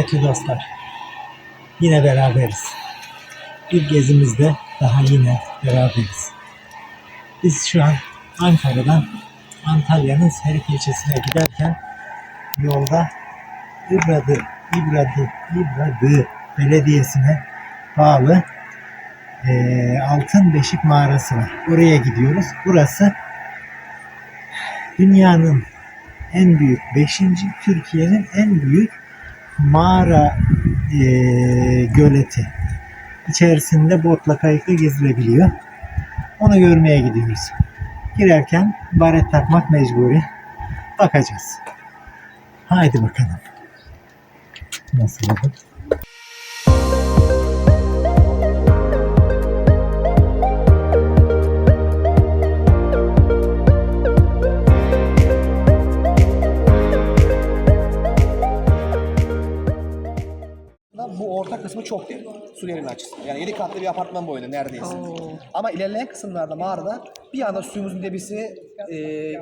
Kıymetli dostlar, yine beraberiz. Bir gezimizde daha yine beraberiz. Biz şu an Ankara'dan Antalya'nın Serik ilçesine giderken yolda İbradı, İbradı, İbradı Belediyesi'ne bağlı eee Altın Beşik Mağarası var. Oraya gidiyoruz. Burası dünyanın en büyük, 5. Türkiye'nin en büyük mağara eee, göleti. İçerisinde botla kayıkla gezilebiliyor. Onu görmeye gidiyoruz. Girerken baret takmak mecburi. Bakacağız. Haydi bakalım. Nasıl oldu? Bu orta kısmı çok derin. Su derinliği açısından. Yani 7 katlı bir apartman boyunda neredeyse. Ama ilerleyen kısımlarda mağarada bir anda suyumuzun debisi e,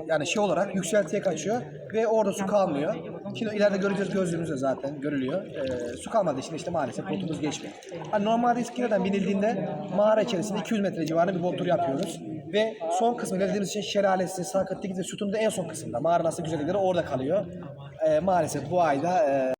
yani şey olarak yükseltiye kaçıyor ve orada su kalmıyor. Şimdi ileride göreceğiz gözlüğümüzde zaten görülüyor. E, su kalmadığı için işte maalesef botumuz geçmiyor. Hani normalde iskeleden binildiğinde mağara içerisinde 200 metre civarında bir bot turu yapıyoruz. Ve son kısmı ilerlediğimiz için şelalesi, sarkıtlı gibi sütun da en son kısımda. Mağara nasıl güzellikleri orada kalıyor. E, maalesef bu ayda e,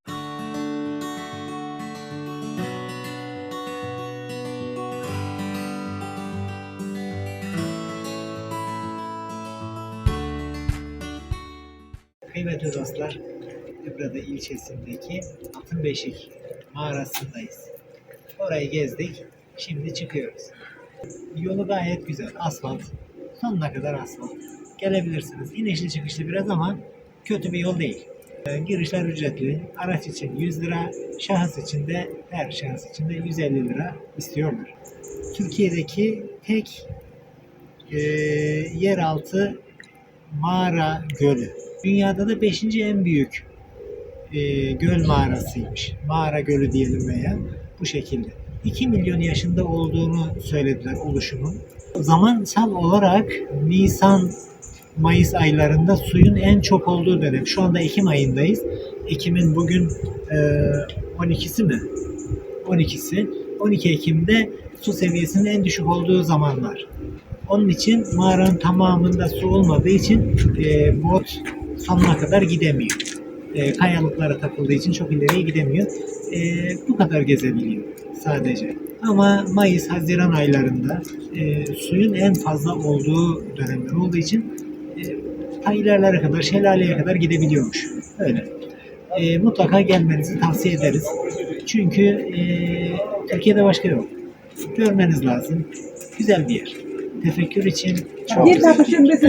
Kıymetli dostlar, İbrada ilçesindeki Altınbeşik mağarasındayız. Orayı gezdik, şimdi çıkıyoruz. Yolu gayet güzel, asfalt. Sonuna kadar asfalt. Gelebilirsiniz. İnişli çıkışlı biraz ama kötü bir yol değil. Ee, Girişler ücretli. Araç için 100 lira, şahıs için de her şahıs için de 150 lira istiyorlar. Türkiye'deki tek e, yeraltı mağara gölü. Dünyada da 5. en büyük e, göl mağarasıymış. Mağara gölü diyelim veya bu şekilde. 2 milyon yaşında olduğunu söylediler oluşumun. Zamansal olarak Nisan Mayıs aylarında suyun en çok olduğu dönem. Şu anda Ekim ayındayız. Ekim'in bugün e, 12'si mi? 12'si. 12 Ekim'de su seviyesinin en düşük olduğu zamanlar. Onun için mağaranın tamamında su olmadığı için e, bot sonuna kadar gidemiyor. E, kayalıklara takıldığı için çok ileriye gidemiyor. E, bu kadar gezebiliyor sadece. Ama Mayıs, Haziran aylarında e, suyun en fazla olduğu dönemler olduğu için e, ta ilerlere kadar, şelaleye kadar gidebiliyormuş. Öyle. E, mutlaka gelmenizi tavsiye ederiz. Çünkü e, Türkiye'de başka yok. Görmeniz lazım. Güzel bir yer. Tefekkür için çok güzel.